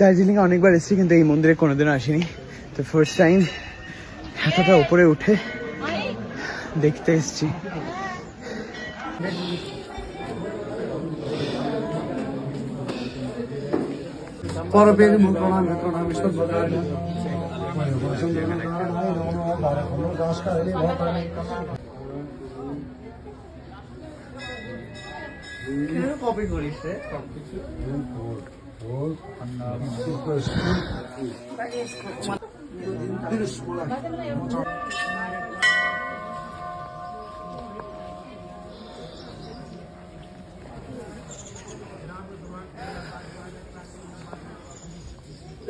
দার্জিলিং অনেকবার এসেছি কিন্তু এই মন্দিরে কোনোদিনও আসিনি। তো ফার্স্ট টাইম এতটা উপরে উঠে দেখতে এসেছি পরবের কপি করিস রে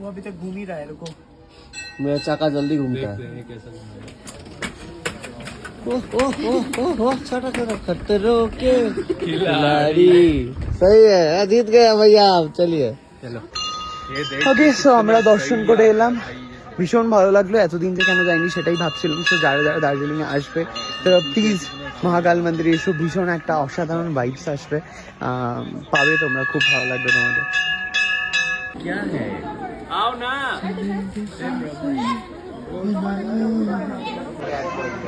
वो अभी तक घूम ही रहा है रुको। मेरा चाका जल्दी घूमता है ओह ओह ओह ओह ओह छोटा छोटा खतरों के खिलाड़ी सही है हाँ, जीत गया भैया आप चलिए ওকে সো আমরা দর্শন করে এলাম ভীষণ ভালো লাগলো এতদিন থেকে কেন যাইনি সেটাই ভাবছিলাম তো যারা যারা দার্জিলিং এ আসবে তারা প্লিজ মহাকাল মন্দিরে এসো ভীষণ একটা অসাধারণ ভাইবস আসবে আহ, পাবে তোমরা খুব ভালো লাগবে তোমাদের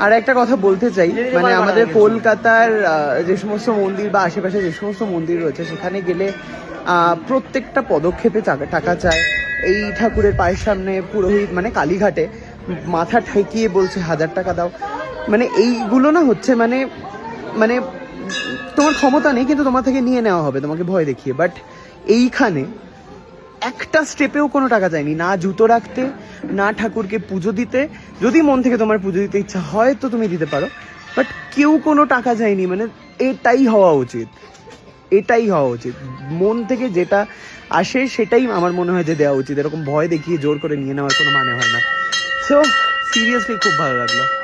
আর একটা কথা বলতে চাই মানে আমাদের কলকাতার যে সমস্ত মন্দির বা আশেপাশে যে সমস্ত মন্দির রয়েছে সেখানে গেলে প্রত্যেকটা পদক্ষেপে টাকা চায়। এই ঠাকুরের পায়ের সামনে পুরোহিত মানে কালীঘাটে মাথা ঠেকিয়ে বলছে হাজার টাকা দাও। মানে এইগুলো না হচ্ছে মানে মানে তোমার ক্ষমতা নেই কিন্তু তোমার থেকে নিয়ে নেওয়া হবে তোমাকে ভয় দেখিয়ে। বাট এইখানে একটা স্টেপেও কোনো টাকা চাইনি না জুতো রাখতে, না ঠাকুরকে পুজো দিতে। যদি মন থেকে তোমার পুজো দিতে ইচ্ছা হয় তো তুমি দিতে পারো। বাট কেউ কোনো টাকা চাইনি মানে এটাই হওয়া উচিত। এটাই হওয়া উচিত। মন থেকে যেটা আসে সেটাই আমার মনে হয় যে দেওয়া উচিত। এরকম ভয় দেখিয়ে জোর করে নিয়ে নেওয়ার কোনো মানে হয় না। সো সিরিয়াসলি খুব ভালো লাগল।